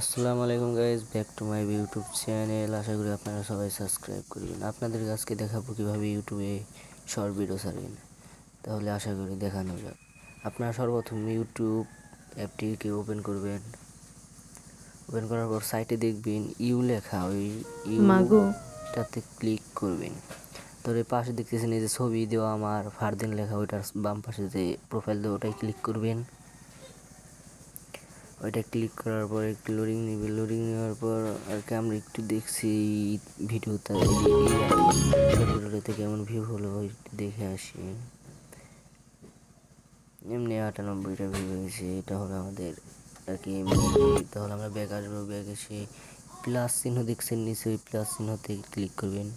আসসালামু আলাইকুম guys back to my YouTube channel আশা করি আপনারা সবাই সাবস্ক্রাইব করবেন। আপনাদের আজকে দেখাবো কীভাবে ইউটিউবে শর্ট ভিডিও ছাড়বেন। তাহলে আশা করি দেখানো যাক। আপনারা সর্বপ্রথম ইউটিউব অ্যাপটিকে ওপেন করবেন। ওপেন করার পর সাইটে দেখবেন ইউ লেখা। ওই ইউটাতে ক্লিক করবেন। তাহলে পাশে দেখতেছেন এই যে ছবি দেওয়া আমার ফারদিন লেখা ওইটার বাম পাশে যে প্রোফাইল দেওয়া ওটাই ক্লিক করবেন। ওইটা ক্লিক করার পর একটু লোডিং নেবে লোডিং নেওয়ার পর আর কি আমরা একটু দেখছি ভিডিওটা ভিডিওটাতে কেমন ভিউ হলো দেখে আসি। এমনি আটানব্বইটা ভিউ হয়েছে এটা হলো আমাদের আর কি তাহলে আমরা ব্যাগ আসব ব্যাগ এসে প্লাস চিহ্ন দেখছেন নিচে ওই প্লাস চিহ্নতে ক্লিক করবেন।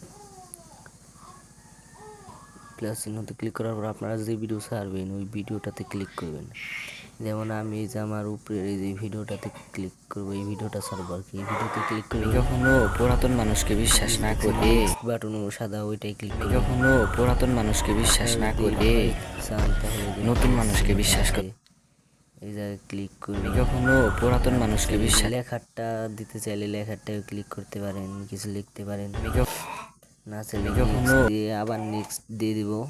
প্লাস চিহ্নতে ক্লিক করার পর আপনারা যে ভিডিও ছাড়বেন ওই ভিডিওটাতে ক্লিক করবেন। যেমন আমি এই যে আমার উপরে এই যে ভিডিওটাতে ক্লিক করব এই ভিডিওটা ছাড়বো আর কি। এই ভিডিওতে ক্লিক করে কখনো পুরাতন মানুষকে বিশ্বাস না করে। বাটন সাদা ওইটাই ক্লিক করে কখনো পুরাতন মানুষকে বিশ্বাস না করে। নতুন মানুষকে বিশ্বাস করে। এই জায়গায় ক্লিক করবে। কখনো পুরাতন মানুষকে বিশ্বাস লেখাটা দিতে চাইলে লেখাটাও ক্লিক করতে পারেন কিছু লিখতে পারেন। না চাইলে কখনো- আবার নেক্সট দিয়ে দিব।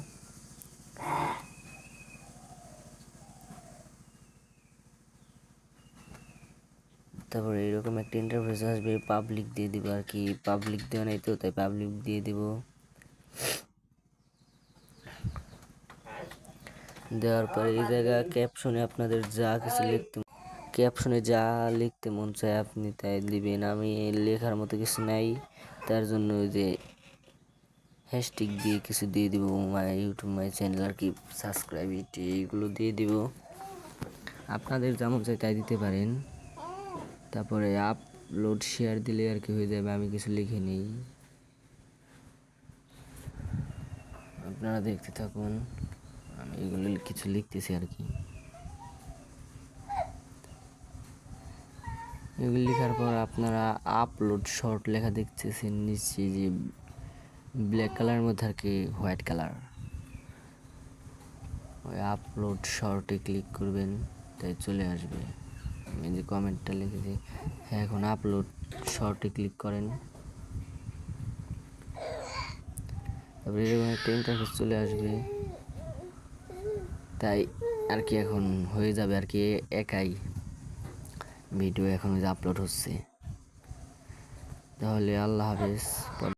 তারপরে এরকম একটা ইন্টারফেস আসবে পাবলিক দিয়ে দিব আর কি। পাবলিক দেওয়া নাই তো, তাই পাবলিক দিয়ে দিব। দেওয়ার পরে এই জায়গা ক্যাপশনে আপনাদের যা কিছু লিখতে ক্যাপশনে যা লিখতে মন চায় আপনি তাই দিবেন। আমি লেখার মতো কিছু নাই, তার জন্য ওই যে হ্যাশট্যাগ দিয়ে কিছু দিয়ে দিব মাই ইউটিউব মাই চ্যানেল আর কি সাবস্ক্রাইব এইগুলো দিয়ে দিব। আপনাদের যেমন চাই তাই দিতে পারেন। তারপরে আপলোড শেয়ার দিলে আর কি হয়ে যাবে, আমি কিছু লিখে নিই। আপনারা দেখতে থাকুন, আমি এগুলো কিছু লিখতেছি আর কি। এগুলো লেখার পর আপনারা আপলোড শর্ট লেখা দেখতেছেন নিচে যে ব্ল্যাক কালারের মধ্যে আর কি হোয়াইট কালার ওই আপলোড শর্টে ক্লিক করবেন, তাই চলে আসবে। যে কমেন্টটা লিখেছি, এখন আপলোড শর্টে ক্লিক করেন। তারপরে এরকম একটা ইন্টারফেস চলে আসবে। তাই আর কি এখন হয়ে যাবে, আর কি একাই ভিডিও এখন আপলোড হচ্ছে। তাহলে আল্লাহ হাফেজ।